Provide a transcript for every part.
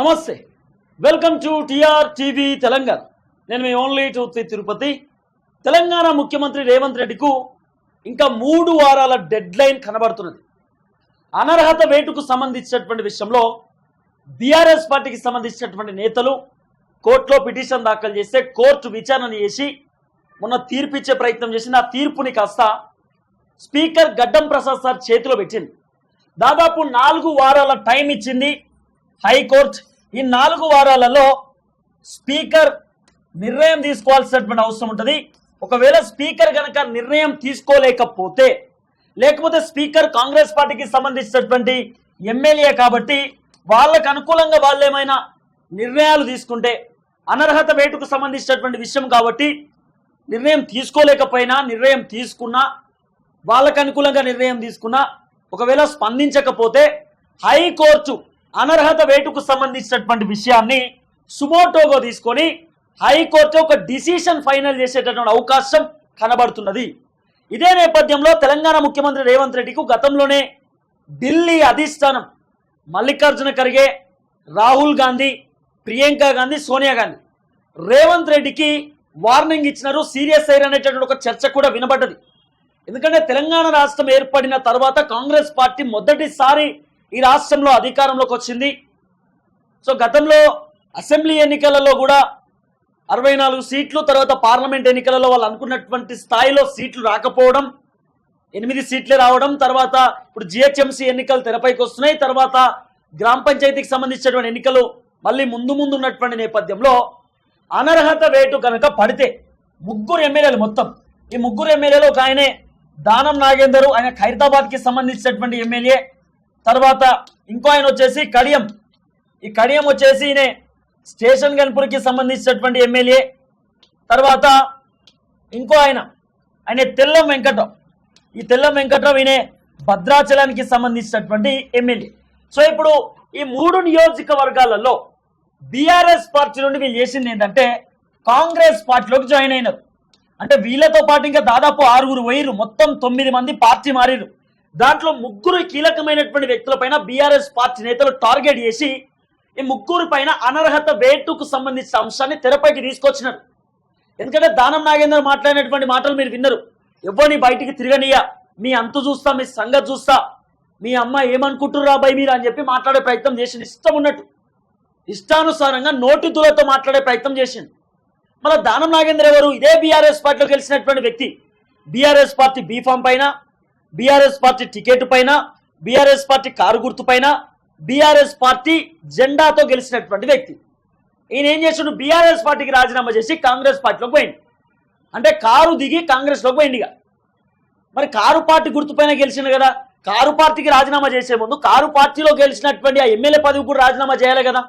నమస్తే. Welcome to TR TV Telangana. నేను మీ ఓన్లీ టు తిరుపతి. తెలంగాణ ముఖ్యమంత్రి రేవంత్ రెడ్డికు ఇంకా మూడు వారాల డెడ్ లైన్ కనబడుతున్నది. అనర్హత వేటుకు సంబంధించినటువంటి విషయంలో బీఆర్ఎస్ పార్టీకి సంబంధించినటువంటి నేతలు కోర్టులో పిటిషన్ దాఖలు చేస్తే కోర్టు విచారణ చేసి మొన్న తీర్పు ఇచ్చే ప్రయత్నం చేసిన ఆ తీర్పుని కాస్త స్పీకర్ గడ్డం ప్రసాద్ సార్ చేతిలో పెట్టింది. దాదాపు నాలుగు వారాల టైం ఇచ్చింది హైకోర్టు ఈ నాలుగు వారాలలో స్పీకర్ నిర్ణయం తీసుకోవాల్సినటువంటి అవసరం ఉంటుంది. ఒకవేళ స్పీకర్ కనుక నిర్ణయం తీసుకోలేకపోతే లేకపోతే స్పీకర్ కాంగ్రెస్ పార్టీకి సంబంధించినటువంటి ఎమ్మెల్యే కాబట్టి వాళ్ళకు అనుకూలంగా వాళ్ళు ఏమైనా నిర్ణయాలు తీసుకుంటే అనర్హత వేటుకు సంబంధించినటువంటి విషయం కాబట్టి నిర్ణయం తీసుకోలేకపోయినా నిర్ణయం తీసుకున్నా వాళ్ళకు అనుకూలంగా నిర్ణయం తీసుకున్నా ఒకవేళ స్పందించకపోతే హైకోర్టు అనర్హత వేటుకు సంబంధించినటువంటి విషయాన్ని సుమోటోగా తీసుకొని హైకోర్టు ఒక డిసిషన్ ఫైనల్ చేసేటటువంటి అవకాశం కనబడుతున్నది. ఇదే నేపథ్యంలో తెలంగాణ ముఖ్యమంత్రి రేవంత్ రెడ్డికి గతంలోనే ఢిల్లీ అధిష్టానం మల్లికార్జున ఖర్గే రాహుల్ గాంధీ ప్రియాంక గాంధీ సోనియా గాంధీ. రేవంత్ రెడ్డికి వార్నింగ్ ఇచ్చినారు సీరియస్ అయిన అనేటటువంటి ఒక చర్చ కూడా వినబడ్డది. ఎందుకంటే తెలంగాణ రాష్ట్రం ఏర్పడిన తర్వాత కాంగ్రెస్ పార్టీ మొదటిసారి ఈ రాష్ట్రంలో అధికారంలోకి వచ్చింది. సో గతంలో అసెంబ్లీ ఎన్నికలలో కూడా అరవై నాలుగు సీట్లు తర్వాత పార్లమెంట్ ఎన్నికలలో వాళ్ళు అనుకున్నటువంటి స్థాయిలో సీట్లు రాకపోవడం ఎనిమిది సీట్లే రావడం తర్వాత ఇప్పుడు జిహెచ్ఎంసీ ఎన్నికలు తెరపైకి వస్తున్నాయి తర్వాత గ్రామ పంచాయతీకి సంబంధించినటువంటి ఎన్నికలు మళ్ళీ ముందు ముందు ఉన్నటువంటి నేపథ్యంలో అనర్హత వేటు కనుక పడితే ముగ్గురు ఎమ్మెల్యేలు మొత్తం. ఈ ముగ్గురు ఎమ్మెల్యేలు ఒక ఆయనే దానం నాగేందరు ఆయన ఖైరతాబాద్కి సంబంధించినటువంటి ఎమ్మెల్యే. తర్వాత ఇంకో ఆయన వచ్చేసి కడియం. ఈ కడియం వచ్చేసి ఈయనే స్టేషన్ గన్పూర్కి సంబంధించినటువంటి ఎమ్మెల్యే. తర్వాత ఇంకో ఆయన ఆయన తెల్లం వెంకట్రావు. ఈ తెల్లం వెంకట్రావు ఈయనే భద్రాచలానికి సంబంధించినటువంటి ఎమ్మెల్యే. సో ఇప్పుడు ఈ మూడు నియోజకవర్గాలలో బీఆర్ఎస్ పార్టీ నుండి వీళ్ళు చేసింది ఏంటంటే కాంగ్రెస్ పార్టీలోకి జాయిన్ అయినారు. అంటే వీళ్ళతో పాటు ఇంకా దాదాపు ఆరుగురు వైరు మొత్తం తొమ్మిది మంది పార్టీ మారిరు దాంట్లో ముగ్గురు కీలకమైనటువంటి వ్యక్తులపైన బీఆర్ఎస్ పార్టీ నేతలు టార్గెట్ చేసి ఈ ముగ్గురు పైన అనర్హత వేటుకు సంబంధించిన అంశాన్ని తెరపైకి తీసుకొచ్చినారు. ఎందుకంటే దానం నాగేందర్ మాట్లాడినటువంటి మాటలు మీరు విన్నారు. ఎవరిని బయటికి తిరగనియా. మీ అంతు చూస్తా మీ సంగతి చూస్తా. మీ అమ్మ ఏమనుకుంటుర్రా బై మీరు అని చెప్పి మాట్లాడే ప్రయత్నం చేసింది. ఇష్టం ఉన్నట్టు. ఇష్టానుసారంగా నోటి తులతో మాట్లాడే ప్రయత్నం చేసింది. మన దానం నాగేంద్ర ఎవరు? ఇదే బీఆర్ఎస్ పార్టీలో గెలిచినటువంటి వ్యక్తి. బీఆర్ఎస్ పార్టీ బీఫామ్ పైన బీఆర్ఎస్ పార్టీ టికెట్ పైన బీఆర్ఎస్ పార్టీ కారు గుర్తు పైన బీఆర్ఎస్ పార్టీ జెండాతో గెలిచినటువంటి వ్యక్తి. ఈయన ఏం చేసాడు? బీఆర్ఎస్ పార్టీకి రాజీనామా చేసి కాంగ్రెస్ పార్టీలోకి పోయింది అంటే కారు దిగి కాంగ్రెస్లోకి పోయింది ఇక. మరి కారు పార్టీ గుర్తుపైన గెలిచింది కదా. కారు పార్టీకి రాజీనామా చేసే ముందు కారు పార్టీలో గెలిచినటువంటి ఆ ఎమ్మెల్యే పదవి కూడా రాజీనామా చేయాలి కదా.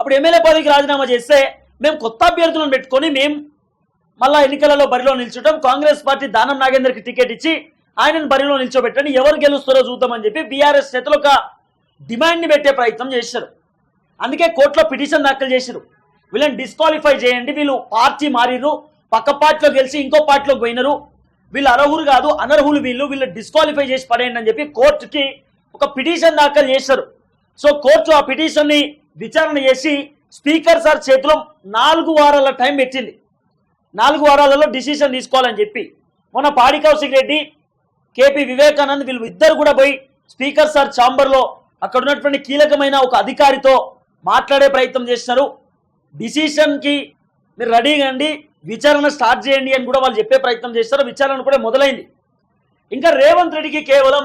అప్పుడు ఎమ్మెల్యే పదవికి రాజీనామా చేస్తే మేము కొత్త అభ్యర్థులను పెట్టుకొని మేము మళ్ళా ఎన్నికలలో బరిలో నిల్చుంటాం. కాంగ్రెస్ పార్టీ దానం నాగేందర్కి టికెట్ ఇచ్చి ఆయనను బరిలో నిల్చోబెట్టండి ఎవరు గెలుస్తారో చూద్దామని చెప్పి బీఆర్ఎస్ చేతులు ఒక డిమాండ్ని పెట్టే ప్రయత్నం చేశారు. అందుకే కోర్టులో పిటిషన్ దాఖలు చేశారు. వీళ్ళని డిస్క్వాలిఫై చేయండి వీళ్ళు పార్టీ మారిరు పక్క పార్టీలో గెలిచి ఇంకో పార్టీలో పోయినరు. వీళ్ళు అర్హులు కాదు అనర్హులు వీళ్ళు వీళ్ళు డిస్క్వాలిఫై చేసి పడేయండి అని చెప్పి కోర్టుకి ఒక పిటిషన్ దాఖలు చేశారు. సో కోర్టు ఆ పిటిషన్ని విచారణ చేసి స్పీకర్ సార్ చేతిలో నాలుగు వారాల టైం పెట్టింది. నాలుగు వారాలలో డిసిషన్ తీసుకోవాలని చెప్పి. మొన్న పాడి కౌశిక్ రెడ్డి కేపీ వివేకానంద్ వీళ్ళు ఇద్దరు కూడా పోయి స్పీకర్ సార్ ఛాంబర్లో అక్కడ ఉన్నటువంటి కీలకమైన ఒక అధికారితో మాట్లాడే ప్రయత్నం చేస్తున్నారు. డిసిషన్కి మీరు రెడీ అండి విచారణ స్టార్ట్ చేయండి అని కూడా వాళ్ళు చెప్పే ప్రయత్నం చేస్తారు విచారణ కూడా మొదలైంది. ఇంకా రేవంత్ రెడ్డికి కేవలం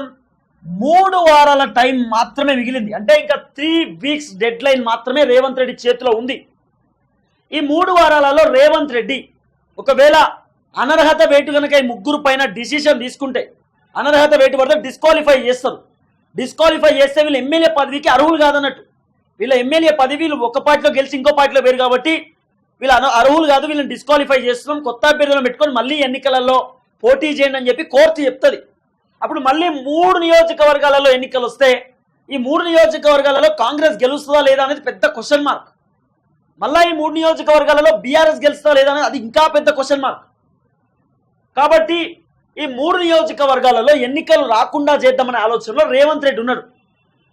మూడు వారాల టైం మాత్రమే మిగిలింది. అంటే ఇంకా త్రీ వీక్స్ డెడ్ లైన్ మాత్రమే రేవంత్ రెడ్డి చేతిలో ఉంది. ఈ మూడు వారాలలో రేవంత్ రెడ్డి ఒకవేళ అనర్హత వేటు కనుక ఈ ముగ్గురు పైన డిసిషన్ తీసుకుంటే అనర్హత వేటు డిస్క్వాలిఫై చేస్తారు. డిస్క్వాలిఫై చేస్తే వీళ్ళు ఎమ్మెల్యే పదవికి అర్హులు కాదన్నట్టు. వీళ్ళ ఎమ్మెల్యే పదవి ఒక పార్టీలో గెలిచి ఇంకో పార్టీలో వేరు కాబట్టి వీళ్ళు అర్హులు కాదు వీళ్ళని డిస్క్వాలిఫై చేస్తున్నాం కొత్త అభ్యర్థులను పెట్టుకొని మళ్ళీ ఎన్నికలలో పోటీ చేయండి అని చెప్పి కోర్టు చెప్తుంది. అప్పుడు మళ్ళీ మూడు నియోజకవర్గాలలో ఎన్నికలు వస్తే ఈ మూడు నియోజకవర్గాలలో కాంగ్రెస్ గెలుస్తుందా లేదా అనేది పెద్ద క్వశ్చన్ మార్క్ మళ్ళా ఈ మూడు నియోజకవర్గాలలో బీఆర్ఎస్ గెలుస్తుందా లేదా అనేది అది ఇంకా పెద్ద క్వశ్చన్ మార్క్ కాబట్టి ఈ మూడు నియోజకవర్గాలలో ఎన్నికలు రాకుండా చేద్దామనే ఆలోచనలో రేవంత్ రెడ్డి ఉన్నాడు.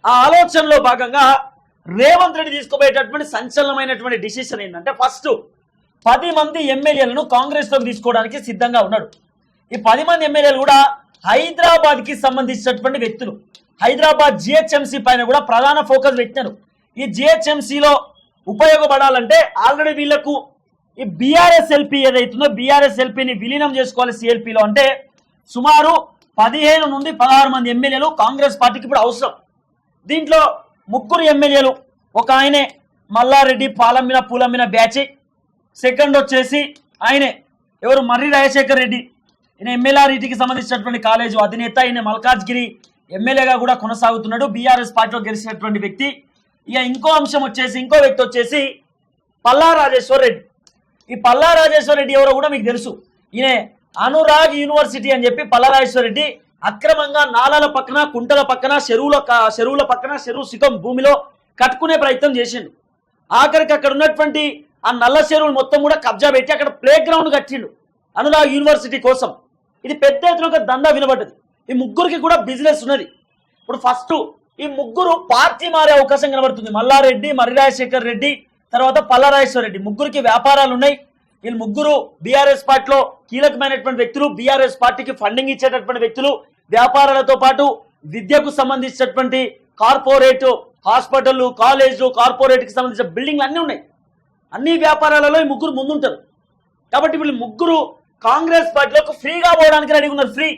ఆ ఆలోచనలో భాగంగా రేవంత్ రెడ్డి తీసుకోబోయేటటువంటి సంచలనమైనటువంటి డిసిషన్ ఏంటంటే ఫస్ట్ పది మంది ఎమ్మెల్యేలను కాంగ్రెస్లోకి తీసుకోవడానికి సిద్ధంగా ఉన్నాడు. ఈ పది మంది ఎమ్మెల్యేలు కూడా హైదరాబాద్కి సంబంధించినటువంటి వ్యక్తులు. హైదరాబాద్ జిహెచ్ఎంసీ పైన కూడా ప్రధాన ఫోకస్ పెట్టినారు. ఈ జిహెచ్ఎంసీలో ఉపయోగపడాలంటే ఆల్రెడీ వీళ్ళకు ఈ బీఆర్ఎస్ ఎల్పీ ఏదైతుందో బీఆర్ఎస్ ఎల్పీని విలీనం చేసుకోవాలి సిఎల్పీలో అంటే సుమారు పదిహేను నుండి పదహారు మంది ఎమ్మెల్యేలు కాంగ్రెస్ పార్టీకి ఇప్పుడు అవసరం. దీంట్లో ముగ్గురు ఎమ్మెల్యేలు ఒక ఆయనే మల్లారెడ్డి పాలమ్మిన పూలమ్మిన బ్యాచి. సెకండ్ వచ్చేసి ఆయనే ఎవరు? మర్రి రాజశేఖర్ రెడ్డి. ఈయన ఎమ్మెల్యేకి సంబంధించినటువంటి కాలేజు అధినేత ఈయన మల్కాజ్గిరి ఎమ్మెల్యేగా కూడా కొనసాగుతున్నాడు బీఆర్ఎస్ పార్టీలో గెలిచినటువంటి వ్యక్తి. ఇక ఇంకో అంశం వచ్చేసి ఇంకో వ్యక్తి వచ్చేసి పల్లా రాజేశ్వర్ రెడ్డి. ఈ పల్లా రాజేశ్వర్ రెడ్డి ఎవరో కూడా మీకు తెలుసు. ఈయన అనురాగ్ యూనివర్సిటీ అని చెప్పి పల్లా రెడ్డి అక్రమంగా నాలాల పక్కన కుంటల పక్కన చెరువుల చెరువుల పక్కన చెరువు సితం భూమిలో కట్టుకునే ప్రయత్నం చేసిండు. ఆఖరికి అక్కడ ఉన్నటువంటి ఆ నల్ల చెరువులు మొత్తం కూడా కబ్జా పెట్టి అక్కడ ప్లే గ్రౌండ్ కట్టిండు అనురాగ్ యూనివర్సిటీ కోసం. ఇది పెద్ద ఎత్తున ఒక దందా వినబడ్డది. ఈ ముగ్గురికి కూడా బిజినెస్ ఉన్నది. ఇప్పుడు ఫస్ట్ ఈ ముగ్గురు పార్టీ మారే అవకాశం కనబడుతుంది. మల్లారెడ్డి మర్రిరాజశేఖర్ రెడ్డి తర్వాత పల్లరాజేశ్వర రెడ్డి. ముగ్గురికి వ్యాపారాలు ఉన్నాయి. వీళ్ళు ముగ్గురు బీఆర్ఎస్ పార్టీలో కీలకమైనటువంటి వ్యక్తులు బీఆర్ఎస్ పార్టీకి ఫండింగ్ ఇచ్చేటటువంటి వ్యక్తులు వ్యాపారాలతో పాటు విద్యకు సంబంధించినటువంటి కార్పొరేట్ హాస్పిటల్ కాలేజీలు కార్పొరేట్కి సంబంధించిన బిల్డింగ్లు అన్నీ ఉన్నాయి. అన్ని వ్యాపారాలలో ఈ ముగ్గురు ముందుంటారు. కాబట్టి వీళ్ళు ముగ్గురు కాంగ్రెస్ పార్టీలోకి ఫ్రీగా పోవడానికి రెడీ ఉన్నారు ఫ్రీ.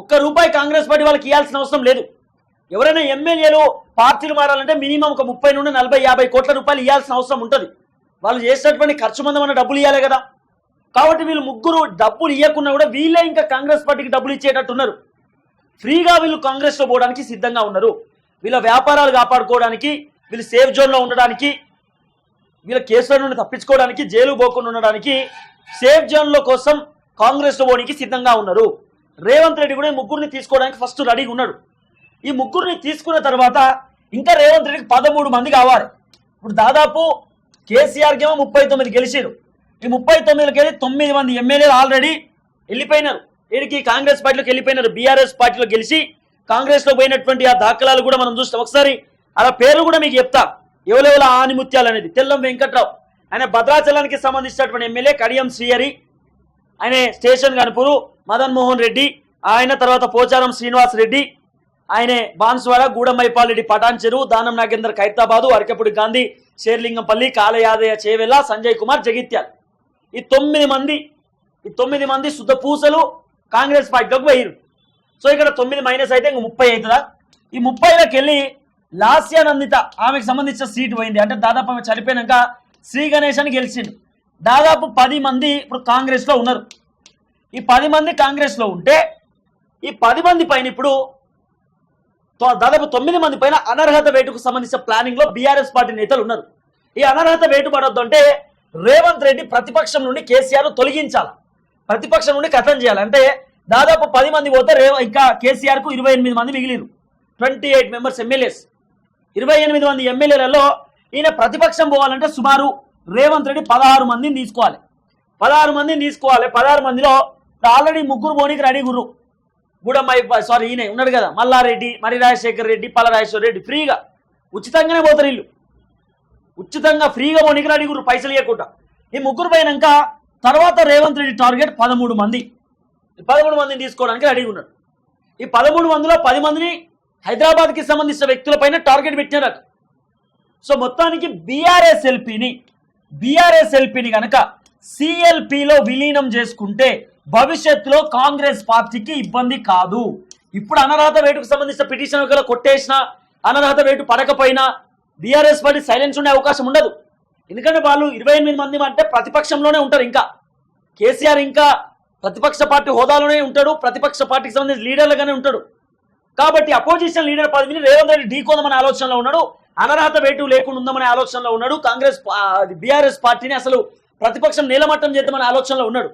ఒక్క రూపాయి కాంగ్రెస్ పార్టీ వాళ్ళకి ఇవ్వాల్సిన అవసరం లేదు. ఎవరైనా ఎమ్మెల్యేలు పార్టీలు మారాలంటే మినిమం ఒక ముప్పై నుండి నలభై యాభై కోట్ల రూపాయలు ఇవ్వాల్సిన అవసరం ఉంటుంది. వాళ్ళు చేసినటువంటి ఖర్చు మందం డబ్బులు ఇవ్వాలి కదా. కాబట్టి వీళ్ళు ముగ్గురు డబ్బులు ఇవ్వకున్నా కూడా వీళ్ళే ఇంకా కాంగ్రెస్ పార్టీకి డబ్బులు ఇచ్చేటట్టున్నారు. ఫ్రీగా వీళ్ళు కాంగ్రెస్లో పోవడానికి సిద్ధంగా ఉన్నారు. వీళ్ళ వ్యాపారాలు కాపాడుకోవడానికి వీళ్ళు సేఫ్ జోన్లో ఉండడానికి వీళ్ళ కేసుల నుండి తప్పించుకోవడానికి జైలు పోకుండా ఉండడానికి సేఫ్ జోన్ల కోసం కాంగ్రెస్లో పోవడానికి సిద్ధంగా ఉన్నారు. రేవంత్ రెడ్డి కూడా ఈ ముగ్గురిని తీసుకోవడానికి ఫస్ట్ రెడీగా ఉన్నాడు. ఈ ముగ్గురిని తీసుకున్న తర్వాత ఇంకా రేవంత్ రెడ్డికి పదమూడు మంది కావాలి. ఇప్పుడు దాదాపు కేసీఆర్కి ఏమో ముప్పై తొమ్మిది గెలిచారు ఈ ముప్పై తొమ్మిదికి వెళ్ళి తొమ్మిది మంది ఎమ్మెల్యేలు ఆల్రెడీ వెళ్ళిపోయినారు. వీరికి కాంగ్రెస్ పార్టీలోకి వెళ్ళిపోయినారు. బీఆర్ఎస్ పార్టీలో గెలిచి కాంగ్రెస్లో పోయినటువంటి ఆ దాఖలాలు కూడా మనం చూస్తాం. ఒకసారి అలా పేర్లు కూడా మీకు చెప్తా. ఎవరెవల ఆనిముత్యాలు అనేది. తెల్లం వెంకట్రావు. ఆయన భద్రాచలానికి సంబంధించినటువంటి ఎమ్మెల్యే కడియం శ్రీహరి. ఆయన స్టేషన్ గణపూరు మదన్ మోహన్ రెడ్డి ఆయన తర్వాత పోచారం శ్రీనివాస్ రెడ్డి ఆయనే బాన్స్వాడ గూడమైపాల్ రెడ్డి పటాన్ చెరువు దానం నాగేందర్ ఖైరతాబాదు అరకపూడి గాంధీ షేర్లింగంపల్లి కాలయాదయ చేవెల్ల సంజయ్ కుమార్ జగిత్యాల్. ఈ తొమ్మిది మంది ఈ తొమ్మిది మంది శుద్ధ పూసలు కాంగ్రెస్ పార్టీలోకి పోయిరు సో ఇక్కడ తొమ్మిది మైనస్ అయితే ఇంక ముప్పై అవుతుందా? ఈ ముప్పైలోకి వెళ్ళి లాస్యానందిత ఆమెకు సంబంధించిన సీట్ పోయింది. అంటే దాదాపు ఆమె చనిపోయినాక శ్రీ గణేష్ అని గెలిచిండు దాదాపు పది మంది ఇప్పుడు కాంగ్రెస్లో ఉన్నారు. ఈ పది మంది కాంగ్రెస్లో ఉంటే ఈ పది మంది పైన ఇప్పుడు దాదాపు తొమ్మిది మంది పైన అనర్హత వేటుకు సంబంధించిన ప్లానింగ్లో బీఆర్ఎస్ పార్టీ నేతలు ఉన్నారు. ఈ అనర్హత వేటు పడొద్దు అంటే రేవంత్ రెడ్డి ప్రతిపక్షం నుండి కేసీఆర్ తొలగించాలి? ప్రతిపక్షం నుండి కథం చేయాలి? అంటే దాదాపు పది మంది పోతే రేవ ఇంకా కేసీఆర్కు ఇరవై ఎనిమిది మంది మిగిలిరు. ట్వంటీ ఎయిట్ మెంబర్స్ ఎమ్మెల్యేస్ ఇరవై ఎనిమిది మంది ఎమ్మెల్యేలలో ఈయన ప్రతిపక్షం పోవాలంటే సుమారు రేవంత్ రెడ్డి పదహారు మందిని తీసుకోవాలి. పదహారు మందిని తీసుకోవాలి. పదహారు మందిలో ఆల్రెడీ ముగ్గురు పోనీకి రెడీ గుర్రు. గూడమ్మాయి సారీ ఈయన ఉన్నాడు కదా మల్లారెడ్డి మరి రాజశేఖర్ రెడ్డి పల్లరాజేశ్వర రెడ్డి ఫ్రీగా ఉచితంగానే పోతారు వీళ్ళు. ఉచితంగా ఫ్రీగా పోనీకి రెడీ పైసలు ఇవ్వకుండా ఈ ముగ్గురు పోయినాక తర్వాత రేవంత్ రెడ్డి టార్గెట్ పదమూడు మంది. ఈ పదమూడు మందిని తీసుకోవడానికి రెడీగా ఉన్నాడు. ఈ పదమూడు మందిలో పది మందిని హైదరాబాద్కి సంబంధించిన వ్యక్తులపైన టార్గెట్ పెట్టినారు సో మొత్తానికి బీఆర్ఎస్ ఎల్పీని బీఆర్ఎస్ ఎల్పీని కనుక సిఎల్పిలో విలీనం చేసుకుంటే భవిష్యత్తులో కాంగ్రెస్ పార్టీకి ఇబ్బంది కాదు. ఇప్పుడు అనర్హత వేటుకు సంబంధించిన పిటిషన్ ఒకవేళ కొట్టేసిన అనర్హత వేటు పడకపోయినా బీఆర్ఎస్ పార్టీ సైలెన్స్ ఉండే అవకాశం ఉండదు. ఎందుకంటే వాళ్ళు ఇరవై ఎనిమిది మంది అంటే ప్రతిపక్షంలోనే ఉంటారు ఇంకా. కేసీఆర్ ఇంకా ప్రతిపక్ష పార్టీ హోదాలోనే ఉంటాడు ప్రతిపక్ష పార్టీకి సంబంధించిన లీడర్లుగానే ఉంటాడు. కాబట్టి అపోజిషన్ లీడర్ పదవిని రేవంత్ రెడ్డి ఢీకోదమనే ఆలోచనలో ఉన్నాడు అనర్హత వేటు లేకుండా ఉందామనే ఆలోచనలో ఉన్నాడు కాంగ్రెస్ బీఆర్ఎస్ పార్టీని అసలు ప్రతిపక్షం నీలమట్టం చేద్దామనే ఆలోచనలో ఉన్నాడు.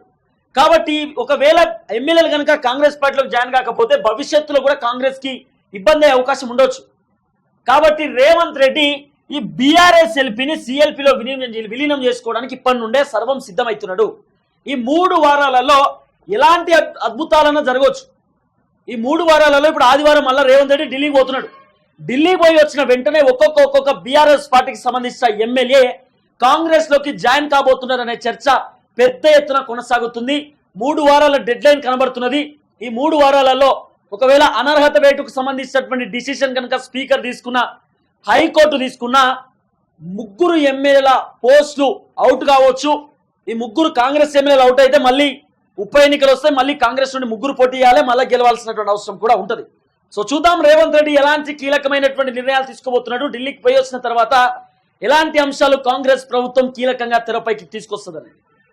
కాబట్టి ఒకవేళ ఎమ్మెల్యేలు కనుక కాంగ్రెస్ పార్టీలోకి జాయిన్ కాకపోతే భవిష్యత్తులో కూడా కాంగ్రెస్కి ఇబ్బంది అయ్యే అవకాశం ఉండొచ్చు. కాబట్టి రేవంత్ రెడ్డి ఈ బీఆర్ఎస్ ఎల్పీని సిఎల్పిలో విలీనం విలీనం చేసుకోవడానికి ఇప్పటి నుండే సర్వం సిద్ధమవుతున్నాడు ఈ మూడు వారాలలో ఎలాంటి అద్- అద్భుతాలన్నా జరగవచ్చు. ఈ మూడు వారాలలో ఇప్పుడు ఆదివారం మళ్ళీ రేవంత్ రెడ్డి ఢిల్లీకి పోతున్నాడు. ఢిల్లీ పోయి వచ్చిన వెంటనే ఒక్కొక్క ఒక్కొక్క బీఆర్ఎస్ పార్టీకి సంబంధించిన ఎమ్మెల్యే కాంగ్రెస్లోకి జాయిన్ కాబోతున్నారనే చర్చ పెద్ద ఎత్తున కొనసాగుతుంది. మూడు వారాల డెడ్ లైన్ కనబడుతున్నది. ఈ మూడు వారాలలో ఒకవేళ అనర్హత వేటుకు సంబంధించినటువంటి డిసిషన్ కనుక స్పీకర్ తీసుకున్న హైకోర్టు తీసుకున్న ముగ్గురు ఎమ్మెల్యేల పోస్టులు అవుట్ కావచ్చు. ఈ ముగ్గురు కాంగ్రెస్ ఎమ్మెల్యేలు అవుట్ అయితే మళ్ళీ ఉప ఎన్నికలు వస్తే మళ్ళీ కాంగ్రెస్ నుండి ముగ్గురు పోటీ చేయాలి. మళ్ళీ గెలవాల్సినటువంటి అవసరం కూడా ఉంటుంది. సో చూద్దాం రేవంత్ రెడ్డి ఎలాంటి కీలకమైనటువంటి నిర్ణయాలు తీసుకోబోతున్నాడు. ఢిల్లీకి పోయి వచ్చిన తర్వాత ఎలాంటి అంశాలు కాంగ్రెస్ ప్రభుత్వం కీలకంగా తెరపైకి తీసుకొస్తుందని?